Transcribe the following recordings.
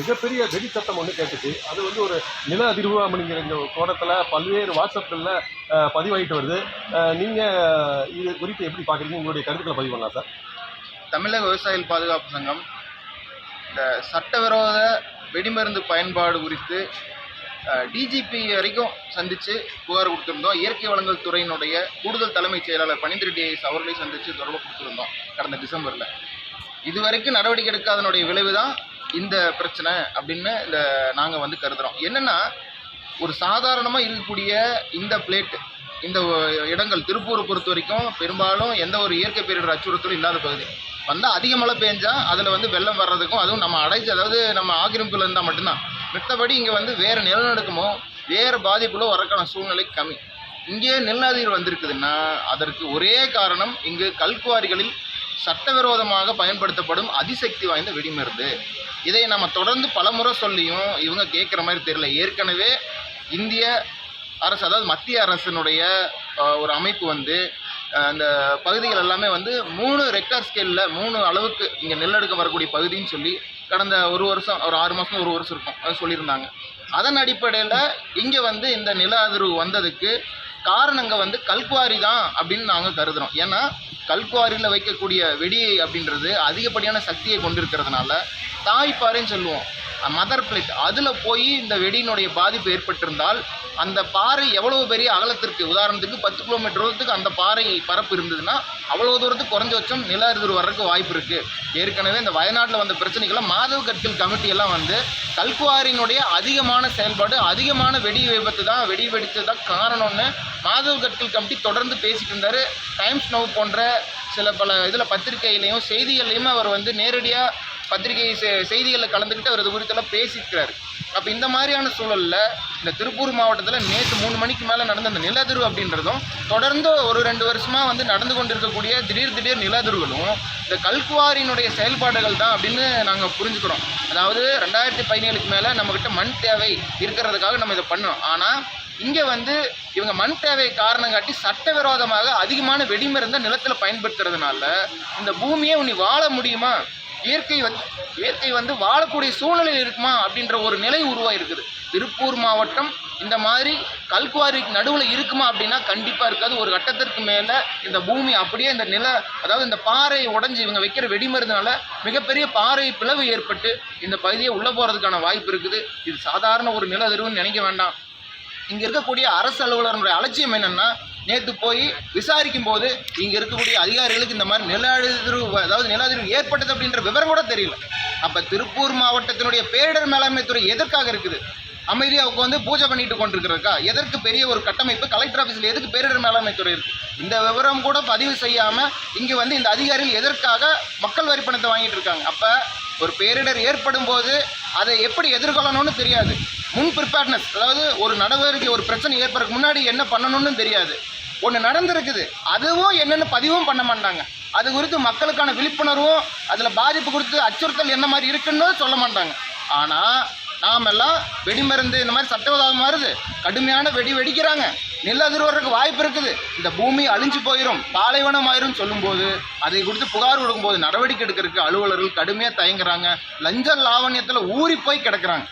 மிகப்பெரிய வெடி சத்தம் ஒன்று கேட்டுச்சு. அது வந்து ஒரு நில அதிர்வு அப்படிங்கிற இந்த கோணத்தில் பல்வேறு வாட்ஸ்அப்பில் பதிவாகிட்டு வருது. நீங்கள் இது குறித்து எப்படி பார்க்குறீங்க உங்களுடைய கருத்துக்களை பதிவு பண்ணலாம் சார். தமிழக விவசாயிகள் பாதுகாப்பு சங்கம் இந்த சட்டவிரோத வெடிமருந்து பயன்பாடு குறித்து டிஜிபி வரைக்கும் சந்தித்து புகார் கொடுத்துருந்தோம். இயற்கை வளங்கள் துறையினுடைய கூடுதல் தலைமைச் செயலாளர் பனிந்திர டிஐஎஸ் சந்தித்து தொடர்பு கொடுத்துருந்தோம் கடந்த டிசம்பரில். இதுவரைக்கும் நடவடிக்கை எடுக்காதனுடைய விளைவு தான் இந்த பிரச்சனை அப்படின்னு இந்த நாங்கள் வந்து கருதுகிறோம் என்னென்னா ஒரு சாதாரணமாக இருக்கக்கூடிய இந்த பிளேட் இந்த இடங்கள் திருப்பூரை பொறுத்த வரைக்கும் பெரும்பாலும் எந்த ஒரு இயற்கை பேரிடர் அச்சுறுத்தலும் இல்லாத பகுதி. வந்தால் அதிக மழை பெஞ்சால் அதில் வந்து வெள்ளம் வர்றதுக்கும் அதுவும் நம்ம அடைச்சி அதாவது நம்ம ஆக்கிரமிப்பில் இருந்தால் மட்டும்தான். மித்தபடி இங்கே வந்து வேறு நிலநடுக்கமோ வேறு பாதிப்புகளோ வரக்கான சூழ்நிலை கம்மி. இங்கே நிலநதிகள் வந்திருக்குதுன்னா அதற்கு ஒரே காரணம் இங்கு கல்குவாரிகளில் சட்டவிரோதமாக பயன்படுத்தப்படும் அதிசக்தி வாய்ந்த வெடிமருந்து. இதை நம்ம தொடர்ந்து பலமுறை சொல்லியும் இவங்க கேட்குற மாதிரி தெரியல. ஏற்கனவே இந்திய அரசு அதாவது மத்திய அரசினுடைய ஒரு அமைப்பு வந்து அந்த பகுதிகள் எல்லாமே வந்து மூணு ரெக்டார் ஸ்கேலில் மூணு அளவுக்கு இங்கே நெல்லெடுக்க வரக்கூடிய பகுதின்னு சொல்லி கடந்த ஒரு வருஷம் ஒரு ஆறு மாதம் ஒரு வருஷம் இருக்கும். அது சொல்லியிருந்தாங்க. அதன் அடிப்படையில் இங்கே வந்து இந்த நில அதிர்வு வந்ததுக்கு காரணங்க வந்து கல்குவாரி தான் அப்படின்னு நாங்கள் கருதுகிறோம் ஏன்னா கல்குவாரியில் வைக்கக்கூடிய வெடி அப்படின்றது அதிகப்படியான சக்தியை கொண்டிருக்கிறதுனால தாய்ப்பாறைன்னு சொல்லுவோம். மதர் பிளேட் அதில் போய் இந்த வெடியினுடைய பாதிப்பு ஏற்பட்டிருந்தால் அந்த பாறை எவ்வளவு பெரிய அகலத்திற்கு உதாரணத்துக்கு பத்து கிலோமீட்டர் தூரத்துக்கு அந்த பாறை பரப்பு இருந்ததுன்னா அவ்வளோ தூரத்துக்கு குறைஞ்சபட்சம் நில அதிர்வு வர்றதுக்கு வாய்ப்பு இருக்குது ஏற்கனவே இந்த வயநாட்டில் வந்த பிரச்சனைகளை மாதவ கற்கள் கமிட்டியெல்லாம் வந்து கல்குவாரியினுடைய அதிகமான செயல்பாடு அதிகமான வெடி விபத்து தான் வெடி வெடித்தது தான் காரணம்னு மாதவ கற்கள் கமிட்டி தொடர்ந்து பேசிட்டு இருந்தார். டைம்ஸ் நவ் போன்ற சில பல இதில் பத்திரிகையிலையும் செய்திகள்லையும் அவர் வந்து நேரடியாக பத்திரிகை செ- செய்திகளில் கலந்துக்கிட்டு அவர் இது குறித்தெல்லாம் பேசியிருக்கிறாரு அப்போ இந்த மாதிரியான சூழலில் இந்த திருப்பூர் மாவட்டத்தில் நேற்று மூணு மணிக்கு மேலே நடந்த அந்த நிலதிர்வு அப்படின்றதும் தொடர்ந்து ஒரு ரெண்டு வருஷமாக வந்து நடந்து கொண்டிருக்கக்கூடிய திடீர் திடீர் நிலதிர்வுகளும் இந்த கல்குவாரியினுடைய செயல்பாடுகள் தான் அப்படின்னு நாங்கள் புரிஞ்சுக்கிறோம். அதாவது ரெண்டாயிரத்தி பதினேழுக்கு மேலே நம்மக்கிட்ட மண் தேவை இருக்கிறதுக்காக நம்ம இதை பண்ணோம். ஆனால் இங்கே வந்து இவங்க மண் தேவை காரணம் காட்டி சட்டவிரோதமாக அதிகமான வெடிமருந்தை நிலத்தில் பயன்படுத்துறதுனால இந்த பூமியை உனி வாழ முடியுமா? இயற்கை வந்து இயற்கை வந்து வாழக்கூடிய சூழ்நிலையில் இருக்குமா அப்படின்ற ஒரு நிலை உருவாயிருக்குது. திருப்பூர் மாவட்டம் இந்த மாதிரி கல்குவாரிக்கு நடுவில் இருக்குமா அப்படின்னா கண்டிப்பாக இருக்காது. ஒரு கட்டத்திற்கு மேலே இந்த பூமி அப்படியே இந்த நில அதாவது இந்த பாறை உடஞ்சி இவங்க வைக்கிற வெடிமருந்துனால மிகப்பெரிய பாறை பிளவு ஏற்பட்டு இந்த பகுதியை உள்ளே போகிறதுக்கான வாய்ப்பு இருக்குது. இது சாதாரண ஒரு நில அதிர்வுன்னு நினைக்க வேண்டாம். இங்கே இருக்கக்கூடிய அரசு அலுவலருடைய அலட்சியம் என்னென்னா நேற்று போய் விசாரிக்கும் போது இங்கே இருக்கக்கூடிய அதிகாரிகளுக்கு இந்த மாதிரி நில அதிர்வு அதாவது நில அதிர்வு ஏற்பட்டது அப்படின்ற விவரம் கூட தெரியல. அப்போ திருப்பூர் மாவட்டத்தினுடைய பேரிடர் மேலாண்மை துறை எதற்காக இருக்குது? அமைதியாக உட்காந்து பூஜை பண்ணிட்டு கொண்டிருக்கிறதுக்கா? எதற்கு பெரிய ஒரு கட்டமைப்பு? கலெக்டர் ஆஃபீஸில் எதுக்கு பேரிடர் மேலாண்மை துறை இருக்கு? இந்த விவரம் கூட பதிவு செய்யாமல் இங்கே வந்து இந்த அதிகாரிகள் எதற்காக மக்கள் வரி பணத்தை வாங்கிட்டு இருக்காங்க? அப்போ ஒரு பேரிடர் ஏற்படும் போது அதை எப்படி எதிர்கொள்ளணும்னு தெரியாது. முன் ப்ரிப்பேர்ட்னஸ் அதாவது ஒரு நடவடிக்கை ஒரு பிரச்சனை ஏற்படுறதுக்கு முன்னாடி என்ன பண்ணணும்னு தெரியாது. ஒன்று நடந்திருக்குது. அதுவும் என்னென்னு பதிவும் பண்ண மாட்டாங்க. அது குறித்து மக்களுக்கான விழிப்புணர்வும் அதில் பாதிப்பு குறித்து அச்சுறுத்தல் என்ன மாதிரி இருக்குன்னு சொல்ல மாட்டாங்க. ஆனால் நாமெல்லாம் வெடிமருந்து இந்த மாதிரி சட்டவிரோதம் வருது கடுமையான வெடி வெடிக்கிறாங்க. நெல் அதிர்வதற்கு வாய்ப்பு இருக்குது. இந்த பூமி அழிஞ்சு போயிடும் பாலைவனம் ஆயிரும் சொல்லும்போது அதை குறித்து புகார் கொடுக்கும்போது நடவடிக்கை எடுக்கிறதுக்கு அலுவலர்கள் கடுமையாக தயங்குறாங்க. லஞ்ச லாவண்யத்தில் ஊறி போய் கிடக்குறாங்க.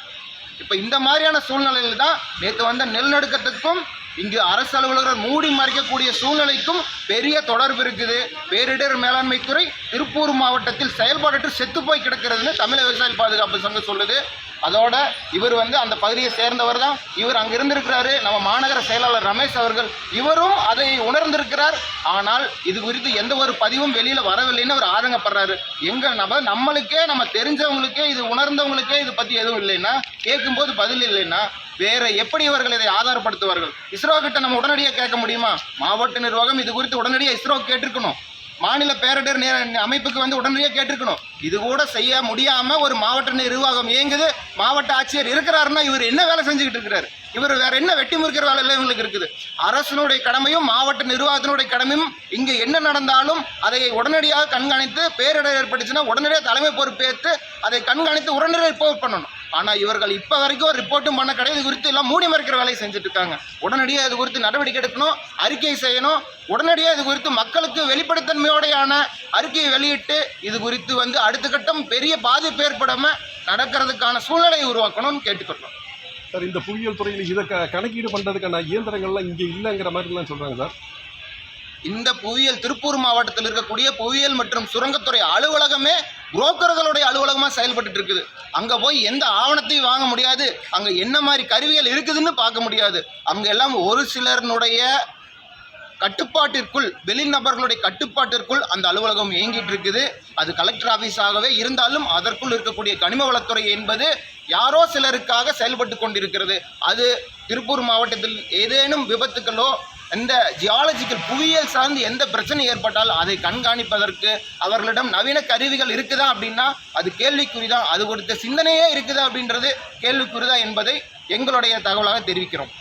இப்போ இந்த மாதிரியான சூழ்நிலையில் தான் நேற்று வந்த நிலநடுக்கத்துக்கும் இங்கு அரசு அலுவலர்கள் மூடி மறைக்கக்கூடிய சூழ்நிலைக்கும் பெரிய தொடர்பு இருக்குது. பேரிடர் மேலாண்மை துறை திருப்பூர் மாவட்டத்தில் செயல்பாடற்று செத்து போய் கிடக்கிறதுன்னு தமிழக விவசாய பாதுகாப்பு சங்கம் சொல்லுது. அதோட இவர் வந்து அந்த பகுதியை சேர்ந்தவர் தான். இவர் அங்கே இருந்திருக்கிறாரு. நம்ம மாநகர செயலாளர் ரமேஷ் அவர்கள் இவரும் அதை உணர்ந்திருக்கிறார். ஆனால் இது குறித்து எந்த ஒரு பதிவும் வெளியில் வரவில்லைன்னு அவர் ஆதங்கப்படுறாரு. எங்கள் நம்ம நம்மளுக்கே நம்ம தெரிஞ்சவங்களுக்கே இது உணர்ந்தவங்களுக்கே இது பற்றி எதுவும் இல்லைன்னா கேட்கும்போது பதில் இல்லைன்னா வேற எப்படி இவர்கள் இதை ஆதாரப்படுத்துவார்கள்? இஸ்ரோ கிட்ட நம்ம உடனடியாக கேட்க முடியுமா? மாவட்ட நிர்வாகம் இது குறித்து உடனடியாக இஸ்ரோ கேட்டிருக்கணும். மாநில பேரிடர் நேர அமைப்புக்கு வந்து உடனடியாக கேட்டிருக்கணும். இது கூட செய்ய முடியாமல் ஒரு மாவட்ட நிர்வாகம் இயங்குது. மாவட்ட ஆட்சியர் இருக்கிறாருன்னா இவர் என்ன வேலை செஞ்சுக்கிட்டு இருக்கிறாரு? இவர் வேற என்ன வெட்டி முறிக்கிற வேலை இவங்களுக்கு இருக்குது. அரசனுடைய கடமையும் மாவட்ட நிர்வாகத்தினுடைய கடமையும் இங்கே என்ன நடந்தாலும் அதை உடனடியாக கண்காணித்து பேரிடர் ஏற்பட்டுச்சுன்னா உடனடியாக தலைமை பொறுப்பேற்று அதை கண்காணித்து உடனடியாக ரிப்போர்ட் பண்ணணும். ஆனால் இவர்கள் இப்போ வரைக்கும் ரிப்போர்ட்டும் பண்ண கிடையாது. இது குறித்து எல்லாம் மூடி மறைக்கிற வேலையை செஞ்சுட்டு இருக்காங்க உடனடியாக இது குறித்து நடவடிக்கை எடுக்கணும் அறிக்கை செய்யணும். உடனடியாக இது குறித்து மக்களுக்கு வெளிப்படைத்தன்மையோடையான அறிக்கையை வெளியிட்டு இது குறித்து வந்து அடுத்த கட்டம் பெரிய பாதிப்பு ஏற்படாமல் நடக்கிறதுக்கான சூழ்நிலையை உருவாக்கணும்னு கேட்டுக்கொள்றோம். சார் இந்த புவியியல் துறையில் இதை கணக்கீடு பண்ணுறதுக்கான இயந்திரங்கள்லாம் இங்கே இல்லைங்கிற மாதிரிலாம் சொல்கிறாங்க சார். இந்த புவியியல் திருப்பூர் மாவட்டத்தில் இருக்கக்கூடிய புவியியல் மற்றும் சுரங்கத்துறை அலுவலகமே புரோக்கர்களுடைய அலுவலகமாக செயல்பட்டு இருக்குது. அங்கே போய் எந்த ஆவணத்தையும் வாங்க முடியாது. அங்கே என்ன மாதிரி கருவிகள் இருக்குதுன்னு பார்க்க முடியாது. அங்கே எல்லாம் ஒரு சிலர்னுடைய கட்டுப்பாட்டிற்குள் வெளிநபர்களுடைய கட்டுப்பாட்டிற்குள் அந்த அலுவலகம் இயங்கிட்டு இருக்குது. அது கலெக்டர் ஆஃபீஸாகவே இருந்தாலும் அதற்குள் இருக்கக்கூடிய கனிம வளத்துறை என்பது யாரோ சிலருக்காக செயல்பட்டு கொண்டிருக்கிறது. அது திருப்பூர் மாவட்டத்தில் ஏதேனும் விபத்துக்களோ எந்த ஜியாலஜிக்கல் புவியியல் சார்ந்து எந்த பிரச்சனை ஏற்பட்டால் அதை கண்காணிப்பதற்கு அவர்களிடம் நவீன கருவிகள் இருக்குதா அப்படின்னா அது கேள்விக்குறிதான். அது கொடுத்த சிந்தனையே இருக்குதா அப்படின்றது கேள்விக்குறிதா என்பதை எங்களுடைய தகவலாக தெரிவிக்கிறோம்.